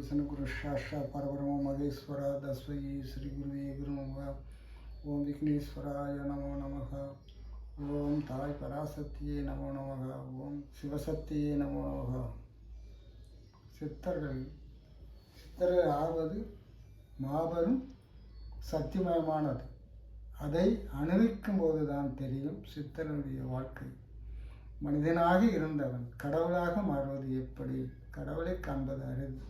விஷ்ணு குரு சாஷா பரபரம மகேஸ்வரா தஸ்வை ஸ்ரீ குருவே குருமக ஓம் விக்னேஸ்வராய நமோ நமக ஓம் தாய் பராசக்தியே நமோ நமக ஓம் சிவசக்தியே நமோ நமக சித்தர்கள் சித்தர்கள் ஆவது மாபெரும் சக்திமயமானது அதை அனுபவிக்கும் போது தான் தெரியும் சித்தனுடைய வாழ்க்கை. மனிதனாக இருந்தவன் கடவுளாக மாறுவது எப்படி? கடவுளை காண்பது அரிது.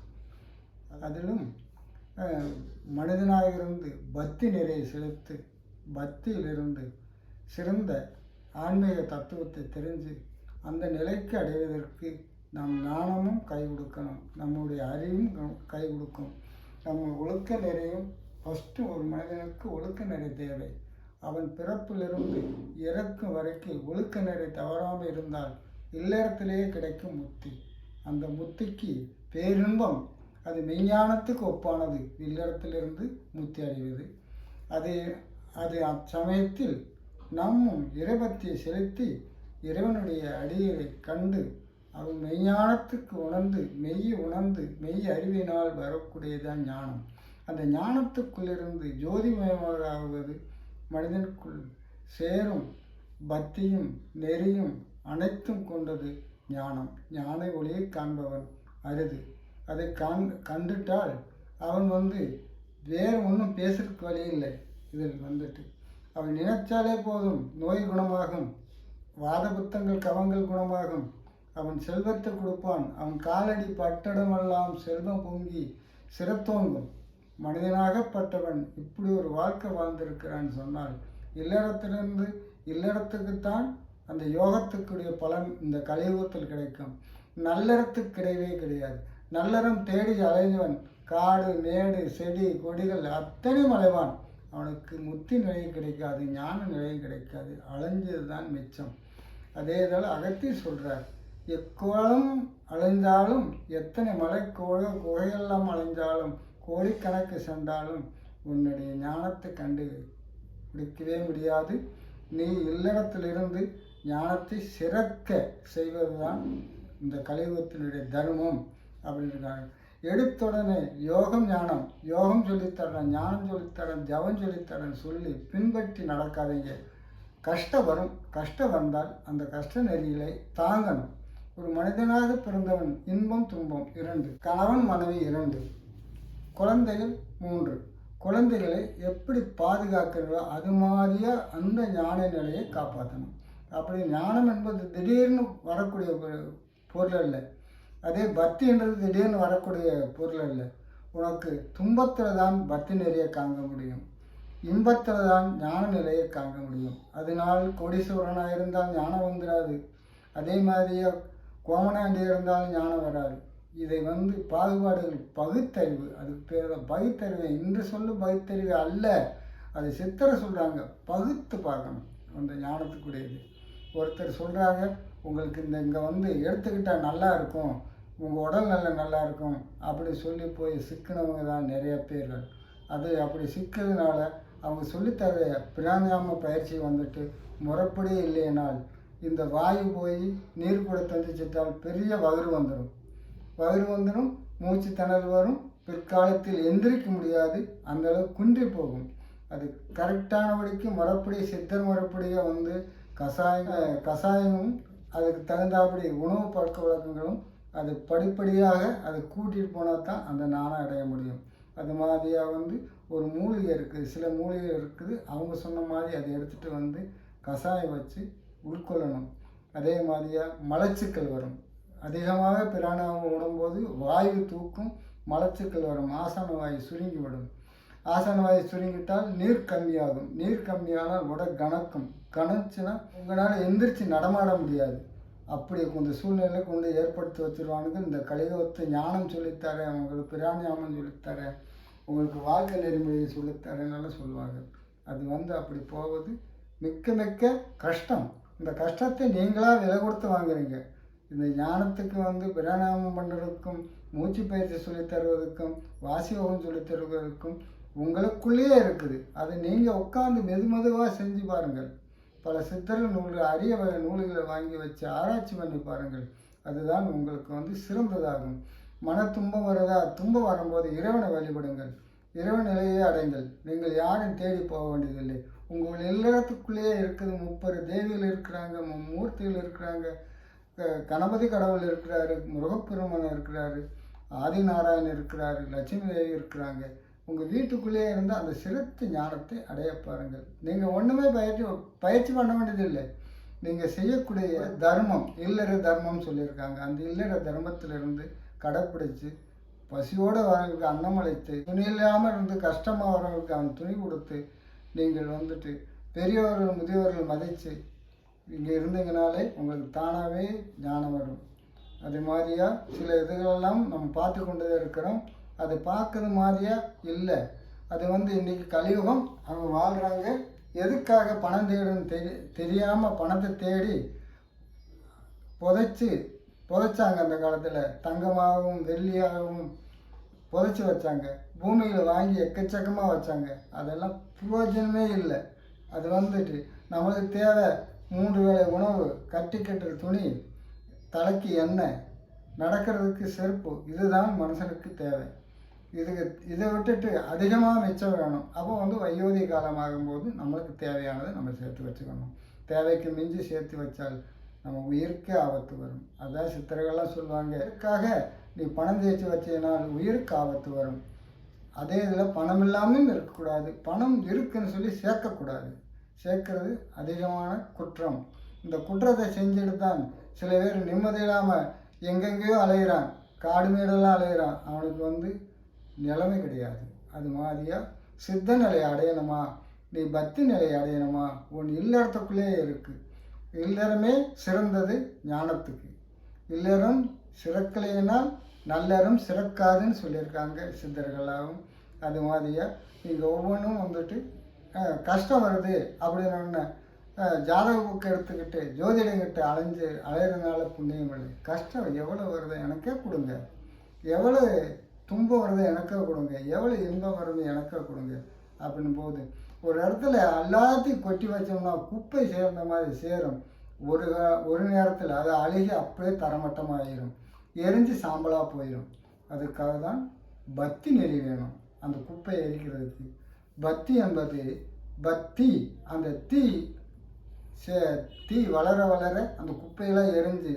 அதிலும் மனிதனாக இருந்து பக்தி நிறைய செலுத்து பக்தியிலிருந்து சிறந்த ஆன்மீக தத்துவத்தை தெரிஞ்சு அந்த நிலைக்கு அடைவதற்கு நம் ஞானமும் கை கொடுக்கணும். நம்முடைய அறிவும் க- கை கொடுக்கும். நம்ம ஒழுக்க நிறையும் ஃபஸ்ட்டு ஒரு மனிதனுக்கு ஒழுக்க நிறை தேவை. அவன் பிறப்பிலிருந்து இறக்கும் வரைக்கும் ஒழுக்க நிறை தவறாமல் இருந்தால் இல்லறத்திலேயே கிடைக்கும் முத்தி. அந்த முத்திக்கு பேரின்பம் அது மெய்ஞானத்துக்கு ஒப்பானது. இல்லறத்திலிருந்து முத்தி அடைவது அது அது அச்சமயத்தில் நம்மும் இறைபக்தியை செலுத்தி இறைவனுடைய அடியை கண்டு அவன் மெய்ஞானத்துக்கு உணர்ந்து மெய் உணர்ந்து மெய் அறிவினால் வரக்கூடியதான் ஞானம். அந்த ஞானத்துக்குள்ளிருந்து ஜோதிமயமாக ஆகுவது மனிதனுக்குள் சேரும் பக்தியும் நெறியும் அனைத்தும் கொண்டது ஞானம். ஞான ஒளியை காண்பவன் அரிது. அதை கண் கண்டுட்டால் அவன் வந்து வேறு ஒன்றும் பேசுறதுக்கு வழி இல்லை. இதில் வந்துட்டு அவன் நினைச்சாலே போதும் நோய் குணமாகும் வாத புத்தங்கள் கவங்கள் குணமாகும். அவன் செல்வத்தை கொடுப்பான். அவன் காலடி பட்டடமெல்லாம் செல்வம் பொங்கி சிறத்தோங்கும் மனிதனாகப்பட்டவன் இப்படி ஒரு வாழ்க்கை வாழ்ந்திருக்கிறான்னு சொன்னால் இல்லறத்திலிருந்து இல்லறத்துக்குத்தான் அந்த யோகத்துக்குரிய பலன் இந்த கலியுகத்தில் கிடைக்கும். நல்லறத்துக்கு கிடையவே கிடையாது. நல்லறம் தேடி அலைஞ்சவன் காடு மேடு செடி கொடிகள் அத்தனை மலைவான். அவனுக்கு முத்தி நிலையும் கிடைக்காது ஞான நிலையும் கிடைக்காது. அலைஞ்சது தான் மிச்சம். அதே போல் அகத்தி சொல்கிறார் எக்கோளம் அலைந்தாலும் எத்தனை மலை கோழ குகையெல்லாம் அலைஞ்சாலும் கோடிக்கணக்கு சென்றாலும் உன்னுடைய ஞானத்தை கண்டு பிடிக்கவே முடியாது. நீ இல்லறத்திலிருந்து ஞானத்தை சிறக்க செய்வதுதான் இந்த கலியுகத்தினுடைய தர்மம். அப்படின்றாங்க எடுத்துடனே யோகம் ஞானம் யோகம் சொல்லித்தரேன் ஞானம் சொல்லித்தரேன் ஜபம் சொல்லித்தரேன் சொல்லி பின்பற்றி நடக்காதீங்க. கஷ்டம் வரும். கஷ்டம் வந்தால் அந்த கஷ்ட நெறிகளை தாங்கணும். ஒரு மனிதனாக பிறந்தவன் இன்பம் துன்பம் இரண்டு கணவன் மனைவி இரண்டு குழந்தைகள் மூன்று. குழந்தைகளை எப்படி பாதுகாக்கிறதோ அது மாதிரியே அந்த ஞான நிலையை காப்பாற்றணும். அப்படி ஞானம் என்பது திடீர்னு வரக்கூடிய ஒரு பொருள் இல்லை அதே பக்தின்றது திடீர்னு வரக்கூடிய பொருள் அல்ல. உனக்கு துன்பத்தில் தான் பக்தி நிலையை காங்க முடியும். இன்பத்தில் தான் ஞான நிலையை காங்க முடியும். அதனால் கோடீஸ்வரனாக இருந்தால் ஞானம் வந்துடாது அதே மாதிரியே கோமனாண்டி இருந்தாலும் ஞானம் வராது. இதை வந்து பாகுபாடுகள் பகுத்தறிவு அதுக்கு பேர் தான் பகுத்தறிவு. இன்று சொல்லும் பகுத்தறிவு அல்ல. அது சித்தரை சொல்கிறாங்க பகுத்து பார்க்கணும். அந்த ஞானத்துக்குடையது ஒருத்தர் சொல்கிறாங்க உங்களுக்கு இந்த இங்கே வந்து எடுத்துக்கிட்டால் நல்லா இருக்கும் உங்கள் உடல் நல்ல நல்லா இருக்கும் அப்படி சொல்லி போய் சிக்கினவங்க தான் நிறைய பேர்கள். அது அப்படி சிக்கிறதுனால அவங்க சொல்லித்தர பிராணாயாம பயிற்சி வந்துட்டு முறைப்படி இல்லையினால் இந்த வாயு போய் நீர் கூட தந்திச்சிட்டால் பெரிய வயிறு வந்துடும் வயிறு வந்துடும் மூச்சு திணறு வரும் பிற்காலத்தில் எந்திரிக்க முடியாது அந்தளவு குன்றி போகும். அது கரெக்டானபடிக்கு முறைப்படி சித்தர் முறைப்படியாக வந்து கஷாய கஷாயமும் அதுக்கு தகுந்தாபடி உணவு பழக்க வழக்கங்களும் அது படிப்படியாக அதை கூட்டிகிட்டு போனால் தான் அந்த நாணம் அடைய முடியும். அது மாதிரியாக வந்து ஒரு மூலிகை இருக்குது. சில மூலிகை இருக்குது. அவங்க சொன்ன மாதிரி அதை எடுத்துகிட்டு வந்து கஷாயம் வச்சு உட்கொள்ளணும் அதே மாதிரியாக மலச்சிக்கல் வரும். அதிகமாக பிராணாயாமம் விடும்போது வாயு தூக்கும் மலச்சிக்கல் வரும். ஆசன வாயு சுருங்கிவிடும் ஆசன வாயு சுருங்கிட்டால் நீர் கம்மியாகும். நீர் கம்மியானால் உடல் கணக்கும் கணச்சுன்னா உங்களால் எந்திரிச்சு நடமாட முடியாது. அப்படி இந்த சூழ்நிலை கொண்டு ஏற்படுத்தி வச்சிருவானுங்க. இந்த கலியுகத்தை ஞானம் சொல்லித்தரேன் உங்களுக்கு பிராணியாமம் சொல்லித்தரேன் உங்களுக்கு வாழ்க்கை நெறிமுறையை சொல்லித்தரேன்னால சொல்லுவாங்க. அது வந்து அப்படி போவது மிக்க மிக்க கஷ்டம். இந்த கஷ்டத்தை நீங்களாக விலை கொடுத்து வாங்குறீங்க. இந்த ஞானத்துக்கு வந்து பிராணாயாமம் பண்ணுறதுக்கும் மூச்சு பயிற்சி சொல்லித்தருவதற்கும் வாசி வாசியோகம் சொல்லித் தருவதற்கும் உங்களுக்குள்ளேயே இருக்குது. அதை நீங்கள் உட்காந்து மெது மெதுவாக செஞ்சு பாருங்கள். பல சித்தர்கள் நூல்கள் அரிய வகை நூல்களை வாங்கி வச்சு ஆராய்ச்சி பண்ணி பாருங்கள். அதுதான் உங்களுக்கு வந்து சிறந்ததாகும். மன துன்பம் வரதா துன்பம் வரும்போது இறைவனை வழிபடுங்கள். இறைவன் நிலையே அடைங்கள். நீங்கள் யாரும் தேடி போக வேண்டியதில்லை. உங்கள் எல்லாத்துக்குள்ளேயே இருக்குது. முப்பது தேவிகள் இருக்கிறாங்க மூர்த்திகள் இருக்கிறாங்க. கணபதி கடவுள் இருக்கிறாரு முருகப்பெருமன் இருக்கிறாரு ஆதிநாராயணன் இருக்கிறாரு லட்சுமி தேவி இருக்கிறாங்க. உங்கள் வீட்டுக்குள்ளேயே இருந்து அந்த சிறப்பு ஞானத்தை அடைய பாருங்கள். நீங்கள் ஒன்றுமே பயிற்சி பயிற்சி பண்ண வேண்டியதில்லை. நீங்கள் செய்யக்கூடிய தர்மம் இல்லற தர்மம் சொல்லியிருக்காங்க. அந்த இல்லற தர்மத்திலிருந்து கடைப்பிடிச்சு பசியோடு வரவங்களுக்கு அன்னமளித்து துணி இல்லாமல் இருந்து கஷ்டமாக வரவங்களுக்கு அவன் துணி கொடுத்து நீங்கள் வந்துட்டு பெரியவர்கள் முதியவர்கள் மதித்து இங்கே இருந்தீங்கனாலே உங்களுக்கு தானாகவே ஞானம் வரும். அது மாதிரியா? சில இதுகளெல்லாம் நம்ம பார்த்து கொண்டு தான் இருக்கிறோம். அது பார்க்குற மாதிரியா? இல்லை. அது வந்து இன்றைக்கி கலியுகம் அவங்க வாழ்கிறாங்க எதுக்காக பணம் தேடும் தெரி தெரியாமல் பணத்தை தேடி புதைச்சி புதைச்சாங்க அந்த காலத்தில். தங்கமாகவும் வெள்ளியாகவும் புதைச்சி வச்சாங்க. பூமியில் வாங்கி எக்கச்சக்கமாக வச்சாங்க. அதெல்லாம் பிரயோஜனமே இல்லை. அது வந்துட்டு நம்மளுக்கு தேவை மூன்று வேளை உணவு கட்டி கட்டுற துணி தலைக்கு எண்ணெய் நடக்கிறதுக்கு செருப்பு. இதுதான் மனுஷனுக்கு தேவை. இதுக்கு இதை விட்டுட்டு அதிகமாக மிச்சம் வேணும். அப்போ வந்து வயோதிக காலமாகும்போது நம்மளுக்கு தேவையானதை நம்ம சேர்த்து வச்சுக்கணும். தேவைக்கு மிஞ்சி சேர்த்து வச்சால் நம்ம உயிருக்கே ஆபத்து வரும். அதான் சித்தர்கள்லாம் சொல்லுவாங்க இதுக்காக நீ பணம் தேய்ச்சி வச்சதுனால் உயிருக்கு ஆபத்து வரும். அதே இதில் பணம் இல்லாமல் இருக்கக்கூடாது. பணம் இருக்குன்னு சொல்லி சேர்க்கக்கூடாது. சேர்க்கறது அதிகமான குற்றம். இந்த குற்றத்தை செஞ்சுட்டு தான் சில பேர் நிம்மதி இல்லாமல் எங்கெங்கேயோ அலைகிறான் காடு மேடெல்லாம் அலைகிறான் அவனுக்கு வந்து நிலைமை கிடையாது. அது மாதிரியா? சித்த நிலையை அடையணுமா? நீ பக்தி நிலையை அடையணுமா? உன் இல்லறத்துக்குள்ளே இருக்குது இல்லறமே சிறந்தது ஞானத்துக்கு. இல்லறம் சிறக்கலைன்னா நல்லறம் சிறக்காதுன்னு சொல்லியிருக்காங்க சித்தர்களாகவும். அது மாதிரியா? நீங்கள் ஒவ்வொன்றும் வந்துட்டு கஷ்டம் வருது அப்படின்னு ஜாதக புக்கு எடுத்துக்கிட்டு ஜோதிடங்கிட்ட அலைஞ்சு அலையிறதுனால புண்ணியம் இல்லை. கஷ்டம் எவ்வளோ வருது? எனக்கே கொடுங்க. எவ்வளோ துன்பம் வருது எனக்கே கொடுங்க. எவ்வளோ இன்பம் வருது எனக்கே கொடுங்க. அப்படின்னு போது ஒரு இடத்துல எல்லாத்தையும் கொட்டி வச்சோம்னா குப்பை சேர்ந்த மாதிரி சேரும். ஒரு ஒரு நேரத்தில் அது அழுகி அப்படியே தரமட்டமாகிடும் எரிஞ்சு சாம்பலாக போயிடும் அதுக்காக தான் பக்தி நெறி வேணும். அந்த குப்பையை எரிக்கிறதுக்கு. பக்தி என்பது பக்தி அந்த தீ சே தீ வளர வளர அந்த குப்பையெல்லாம் எரிஞ்சு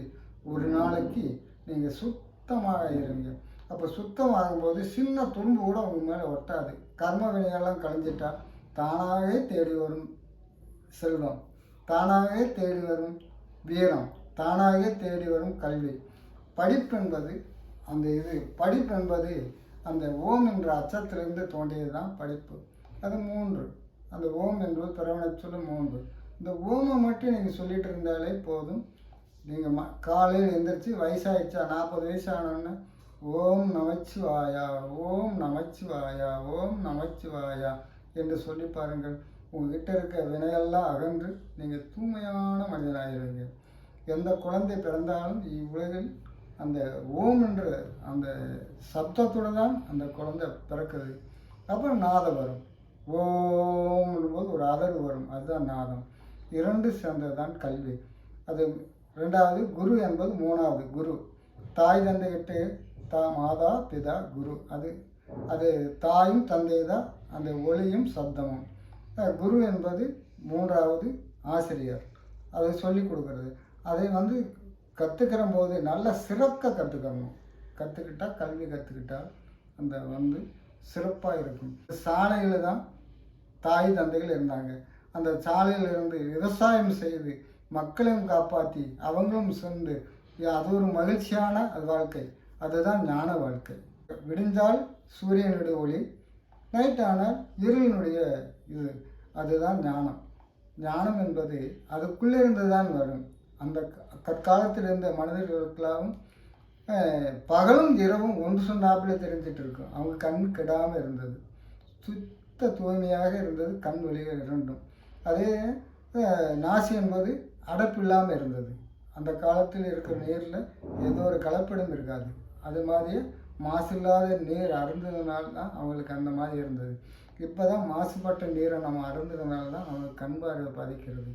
ஒரு நாளைக்கு நீங்கள் சுத்தமாக இருங்க. அப்போ சுத்தம் ஆகும்போது சின்ன துன்பு கூட உங்க மேலே ஒட்டாது. கர்ம வினைகள்லாம் கழிஞ்சிட்டா தானாகவே தேடி வரும் செல்வம். தானாகவே தேடி வரும் வீரம். தானாகவே தேடி வரும் கல்வி. படிப்பு என்பது அந்த இது. படிப்பு என்பது அந்த ஓம் என்ற அச்சத்திலிருந்து தோன்றியது தான் படிப்பு. அது மூன்று. அந்த ஓம் என்பது பிறவனை சொல்லு மூன்று இந்த ஓமை மட்டும் நீங்கள் சொல்லிட்டு இருந்தாலே போதும். நீங்கள் ம காலையில் எழுந்திரிச்சு வயசாயிடுச்சா? நாற்பது வயசு ஆனோடனே ஓம் நமச்சிவாயா ஓம் நமச்சிவாயா ஓம் நமச்சிவாயா என்று சொல்லி பாருங்கள். உங்ககிட்ட இருக்க வினையெல்லாம் அகன்று நீங்கள் தூய்மையான மனிதனாகிருங்க எந்த குழந்தை பிறந்தாலும் இவ்வுலகில் அந்த ஓம் என்ற அந்த சப்தத்துடன் தான் அந்த குழந்தை பிறக்குது. அப்புறம் நாதம் வரும். ஓம் போது ஒரு அதர் வரும். அதுதான் நாதம். இரண்டு சேர்ந்தது தான் கல்வி. அது ரெண்டாவது குரு என்பது மூணாவது குரு. தாய் தந்தைகிட்ட தா மாதா பிதா குரு. அது அது தாயும் தந்தை தான் அந்த ஒளியும் சப்தமும். குரு என்பது மூன்றாவது ஆசிரியர். அதை சொல்லி கொடுக்கறது. அதை வந்து கற்றுக்கிற போது நல்லா சிறக்க கற்றுக்கணும் கற்றுக்கிட்டா கல்வி கற்றுக்கிட்டால் அந்த வந்து சிறப்பாக இருக்கும். சாலையில் தான் தாய் தந்தைகள் இருந்தாங்க. அந்த சாலையில் இருந்து விவசாயம் செய்து மக்களையும் காப்பாற்றி அவங்களும் சென்று அது ஒரு மகிழ்ச்சியான அது வாழ்க்கை. அதுதான் ஞான வாழ்க்கை. விடிஞ்சால் சூரியனுடைய ஒளி நைட் ஆனால் இருளினுடைய இது. அதுதான் ஞானம். ஞானம் என்பது அதுக்குள்ளிருந்து தான் வரும். அந்த கற்காலத்தில் இருந்த மனிதர்களுக்கெல்லாம் பகலும் இரவும் ஒன்று சொன்னாப்பில் தெரிஞ்சிட்டு இருக்கும் அவங்க கண் கெடாமல் இருந்தது. சுத்த தூய்மையாக இருந்தது கண் வழிகள் இரண்டும். அதே நாசி என்பது அடைப்பு இல்லாமல் இருந்தது. அந்த காலத்தில் இருக்கிற நீரில் ஏதோ ஒரு கலப்படம் இருக்காது. அது மாதிரி மாசில்லாத நீர் அருந்ததுனால தான் அவங்களுக்கு அந்த மாதிரி இருந்தது. இப்போ தான் மாசுபட்ட நீரை நம்ம அருந்ததுனால தான் அவங்களுக்கு கண் பார்வை பாதிக்கிறது.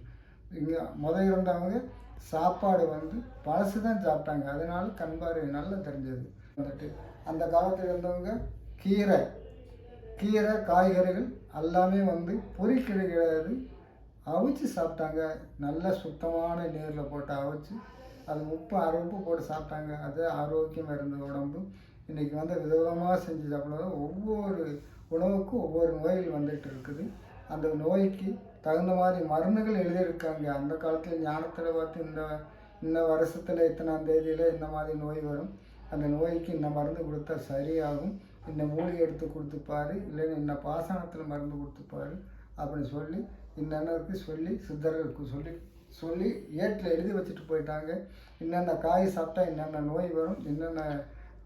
இங்கே முதல் இருந்தவங்க சாப்பாடு வந்து பழசு தான் சாப்பிட்டாங்க. அதனால கண் பார்வை நல்லா தெரிஞ்சது. வந்துட்டு அந்த காலத்தில் இருந்தவங்க கீரை கீரை காய்கறிகள் எல்லாமே வந்து பொறிக்கீரை கிடையாது. அவிச்சு சாப்பிட்டாங்க. நல்ல சுத்தமான நீரில் போட்டு அவிச்சு அது உப்பு அரை உப்பு போட்டு சாப்பிட்டாங்க. அது ஆரோக்கியமாக இருந்த உடம்பு. இன்றைக்கி வந்து விதவிதமாக செஞ்சு சாப்பிட்றது ஒவ்வொரு உணவுக்கும் ஒவ்வொரு நோய்கள் வந்துட்டு இருக்குது. அந்த நோய்க்கு தகுந்த மாதிரி மருந்துகள் எழுதியிருக்காங்க. அந்த காலத்தில் ஞானத்தில் பார்த்து இந்த இந்த வருஷத்தில் இத்தனாம் தேதியில் இந்த மாதிரி நோய் வரும். அந்த நோய்க்கு இந்த மருந்து கொடுத்தா சரியாகும். இந்த மூலிகை எடுத்து கொடுத்துப்பாரு. இல்லைன்னு இந்த பாசனத்தில் மருந்து கொடுத்துப்பாரு. அப்படின்னு சொல்லி இன்னென்னருக்கு சொல்லி சித்தர்களுக்கு சொல்லி சொல்லி ஏட்டில் எழுதி வச்சுட்டு போயிட்டாங்க. என்னென்ன காய் சாப்பிட்டா என்னென்ன நோய் வரும்? என்னென்ன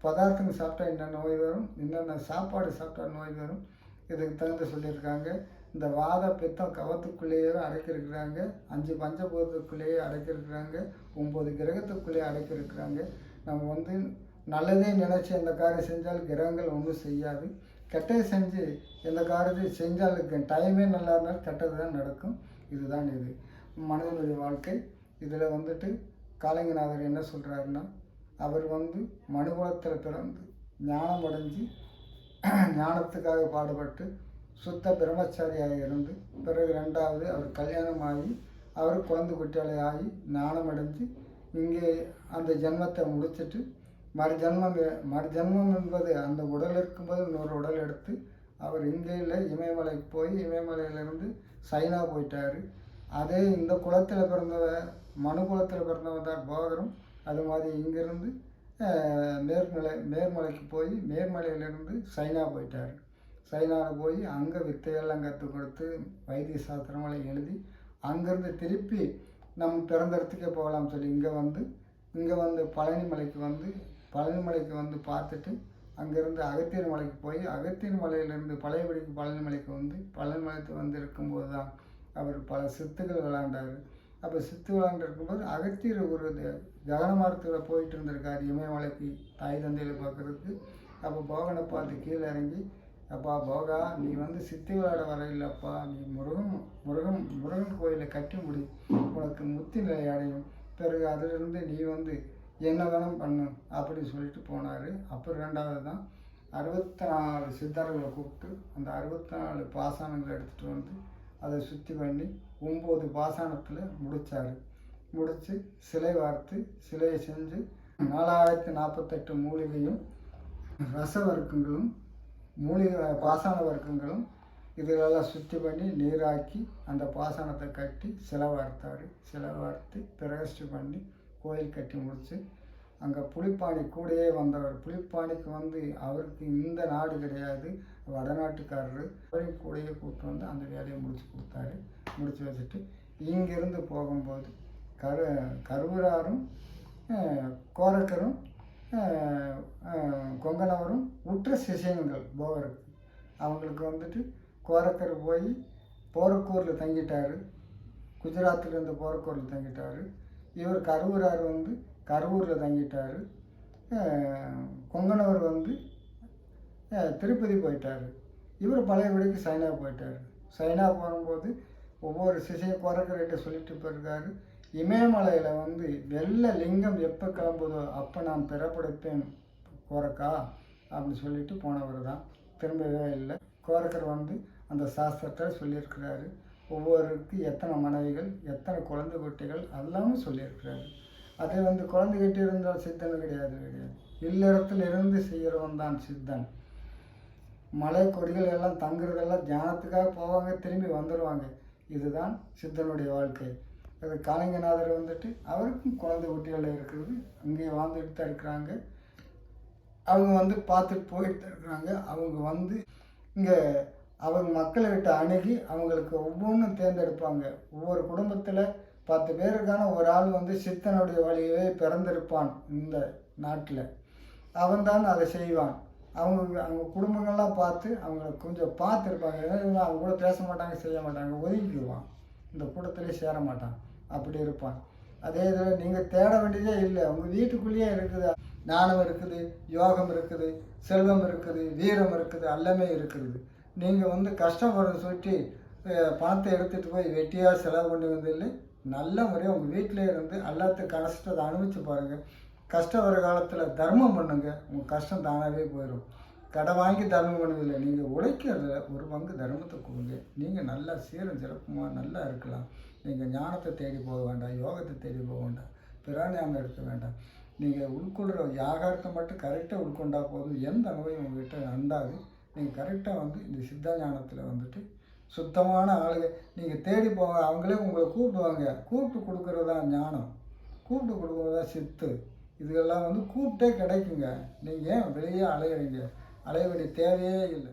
பதார்த்தங்கள் சாப்பிட்டா என்னென்ன நோய் வரும்? என்னென்ன சாப்பாடு சாப்பிட்டா நோய் வரும்? இதுக்கு தகுந்த சொல்லியிருக்காங்க. இந்த வாத பித்தம் கவத்துக்குள்ளேயே அடைக்கிருக்கிறாங்க அஞ்சு பஞ்சபூதத்துக்குள்ளேயே அடைக்கிருக்கிறாங்க ஒம்பது கிரகத்துக்குள்ளேயே அடைக்கிருக்கிறாங்க நம்ம வந்து நல்லதே நினச்சி அந்த காரியம் செஞ்சால் கிரகங்கள் ஒன்றும் செய்யாது. கெட்டது செஞ்சு எந்த காரியத்தையும் செஞ்சாலும் டைமே நல்லா இருந்தாலும் கெட்டது தான் நடக்கும். இதுதான் இது. மனிதனுடைய வாழ்க்கை. இதில் வந்துட்டு காளிங்கநாதர் என்ன சொல்கிறாருன்னா அவர் வந்து மனுகுலத்தில் பிறந்து ஞானம் அடைஞ்சு ஞானத்துக்காக பாடுபட்டு சுத்த பிரம்மச்சாரியாக இருந்து பிறகு ரெண்டாவது அவர் கல்யாணம் ஆகி அவர் குழந்தை குட்டியாளி ஆகி ஞானம் அடைஞ்சு இங்கே அந்த ஜென்மத்தை முடிச்சிட்டு மறுஜன்மம் மறுஜன்மம் என்பது அந்த உடல் இருக்கும்போது இன்னொரு உடல் எடுத்து அவர் இந்தியில் இமயமலைக்கு போய் இமயமலையிலேருந்து சைனா போயிட்டார். அதே இந்த குளத்தில் பிறந்தவ மனு குலத்தில் பிறந்தவன் தான் போகரும். அது மாதிரி இங்கேருந்து மேற்மலை மேர்மலைக்கு போய் மேர்மலையிலேருந்து சைனா போயிட்டார். சைனாவில் போய் அங்கே வித்தையெல்லாம் கற்றுக் கொடுத்து வைத்திய சாஸ்திரமெல்லாம் எழுதி அங்கேருந்து திருப்பி நம்ம பிறந்த இடத்துக்கே போகலாம்னு சொல்லி இங்கே வந்து இங்கே வந்து பழனி மலைக்கு வந்து பழனிமலைக்கு வந்து பார்த்துட்டு அங்கேருந்து அகத்தியர் மலைக்கு போய் அகத்தியர் மலையிலேருந்து பழையபடிக்கு பழனி மலைக்கு வந்து பழனி மலைக்கு வந்து இருக்கும்போது தான் அவர் பல சித்துகள் விளாண்டார் அப்போ சித்து விளாண்டு இருக்கும்போது அகத்தியர் ஒரு ஜெகனமாரத்தில் போயிட்டு இருந்திருக்கார் இமயமலைக்கு தாய் தந்தையில் பார்க்குறதுக்கு. அப்போ போகனை பார்த்து கீழே இறங்கி அப்பா போகா நீ வந்து சித்தி விளையாட வரையில்லப்பா நீ முருகன் முருகன் முருகன் கோயிலை கட்டி முடி. உனக்கு முத்தி நிலை அடையும். பிறகு அதிலிருந்து நீ வந்து என்ன வேணும் பண்ணு அப்படின்னு சொல்லிட்டு போனார். அப்புறம் ரெண்டாவது தான் அறுபத்தி நாலு சித்தர்களை கூப்பிட்டு அந்த அறுபத்தி நாலு பாசானங்களை எடுத்துகிட்டு வந்து அதை சுற்றி பண்ணி ஒம்பது பாசானத்தில் முடித்தார் முடித்து சிலை வார்த்து சிலையை செஞ்சு நாலாயிரத்தி நாற்பத்தெட்டு மூலிகையும் ரச வர்க்கங்களும் மூலிகை பாசான வர்க்கங்களும் இதிலெல்லாம் சுற்றி பண்ணி நீராக்கி அந்த பாசனத்தை கட்டி சிலை வார்த்தார். சிலை வார்த்து பிரகஷ்டி பண்ணி கோயில் கட்டி முடித்து அங்கே புலிப்பாணி கூடயே வந்தவர். புலிப்பாணிக்கு வந்து அவருக்கு இந்த நாடு கிடையாது வடநாட்டுக்காரர். அவரையும் கூடயே கூப்பிட்டு வந்து அந்த வேலையை முடித்து கொடுத்தாரு. முடித்து வச்சுட்டு இங்கேருந்து போகும்போது கரு கருவராரும் கோரக்கரும் கொங்கனவரும் உற்ற சிஷியங்கள் போகருக்கு அவங்களுக்கு வந்துட்டு கோரக்கர் போய் போரக்கூரில் தங்கிட்டார். குஜராத்தில் இருந்து போரக்கூரில் தங்கிட்டார். இவர் கரூரார் வந்து கரூரில் தங்கிட்டார். கொங்கணவர் வந்து திருப்பதி போயிட்டார். இவர் பழையபடிக்கு சைனா போயிட்டார். சைனா போகும்போது ஒவ்வொரு சிசையை குறைக்கிறகிட்ட சொல்லிட்டு போயிருக்காரு. இமயமலையில் வந்து வெள்ளை லிங்கம் எப்போ கிளம்புதோ அப்போ நான் பிறப்படுப்பேன். கோரக்கா அப்படின்னு சொல்லிட்டு போனவர் தான் திரும்பவே இல்லை. கோரக்கர் வந்து அந்த சாஸ்திரத்தை சொல்லியிருக்கிறாரு. ஒவ்வொருக்கு எத்தனை மனைவிகள் எத்தனை குழந்தை குட்டிகள் எல்லாமே சொல்லியிருக்கிறாரு அதே வந்து குழந்தை கட்டி இருந்தால் சித்தன் கிடையாது கிடையாது. இல்லறத்தில் இருந்து செய்கிறவன் தான் சித்தன். மலை கொடிகள் எல்லாம் தங்குறதெல்லாம் தியானத்துக்காக போவாங்க திரும்பி வந்துடுவாங்க இதுதான் சித்தனுடைய வாழ்க்கை. அது காளிங்கநாதர் வந்துட்டு அவருக்கும் குழந்தை குட்டிகள் இருக்கிறது. அங்கேயே வாழ்ந்துட்டு தான் இருக்கிறாங்க. அவங்க வந்து பார்த்துட்டு போயிட்டு தான் இருக்கிறாங்க. அவங்க வந்து இங்கே அவங்க மக்களை விட்டு அணுகி அவங்களுக்கு ஒவ்வொன்றும் தேர்ந்தெடுப்பாங்க. ஒவ்வொரு குடும்பத்தில் பத்து பேருக்கான ஒரு ஆள் வந்து சித்தனுடைய வழியவே பிறந்திருப்பான் இந்த நாட்டில். அவன்தான் அதை செய்வான். அவங்க அவங்க குடும்பங்கள்லாம் பார்த்து அவங்கள கொஞ்சம் பார்த்துருப்பாங்க. அவங்க கூட பேச மாட்டாங்க செய்ய மாட்டாங்க ஒதுக்கிடுவான் இந்த கூட்டத்திலே சேர மாட்டான். அப்படி இருப்பான். அதே இதில் நீங்கள் தேட வேண்டியதே இல்லை. உங்கள் வீட்டுக்குள்ளேயே இருக்குது. ஞானம் இருக்குது யோகம் இருக்குது செல்வம் இருக்குது வீரம் இருக்குது எல்லாமே இருக்குது. நீங்கள் வந்து கஷ்டப்படுறத சுற்றி பணத்தை எடுத்துகிட்டு போய் வெட்டியாக செலவு பண்ணி வந்ததில்லை. நல்ல முறையாக உங்கள் வீட்டிலே இருந்து எல்லாத்து கஷ்டத்தை அனுபவிச்சு பாருங்கள் கஷ்டம் வர காலத்தில் தர்மம் பண்ணுங்கள் உங்கள் கஷ்டம் தானாகவே போயிடும். கடை வாங்கி தர்மம் பண்ணதில்லை நீங்கள் உழைக்கிறதுல ஒரு பங்கு தர்மத்தை கொடுங்க. நீங்கள் நல்லா சீரம் சிறப்புமாக நல்லா இருக்கலாம். நீங்கள் ஞானத்தை தேடி போக வேண்டாம். யோகத்தை தேடி போக வேண்டாம். பிராணியாமல் எடுக்க வேண்டாம். நீங்கள் உட்கொள்கிற யாகார்த்தம் மட்டும் கரெக்டாக உட்கொண்டா போதும். எந்த நோயும் உங்கள்கிட்ட அண்டாது நீங்கள் கரெக்டாக வந்து இந்த சித்த ஞானத்தில் வந்துட்டு சுத்தமான ஆளுங்க நீங்கள் தேடி போங்க அவங்களே உங்களை கூப்பிடுவாங்க. கூப்பிட்டு கொடுக்குறது தான் ஞானம். கூப்பிட்டு கொடுக்குறது தான் சித்து. இதுகெல்லாம் வந்து கூப்பிட்டே கிடைக்குங்க. நீங்கள் ஏன் வெளியே அலையிறீங்க? அலைய வேண்டிய தேவையே இல்லை.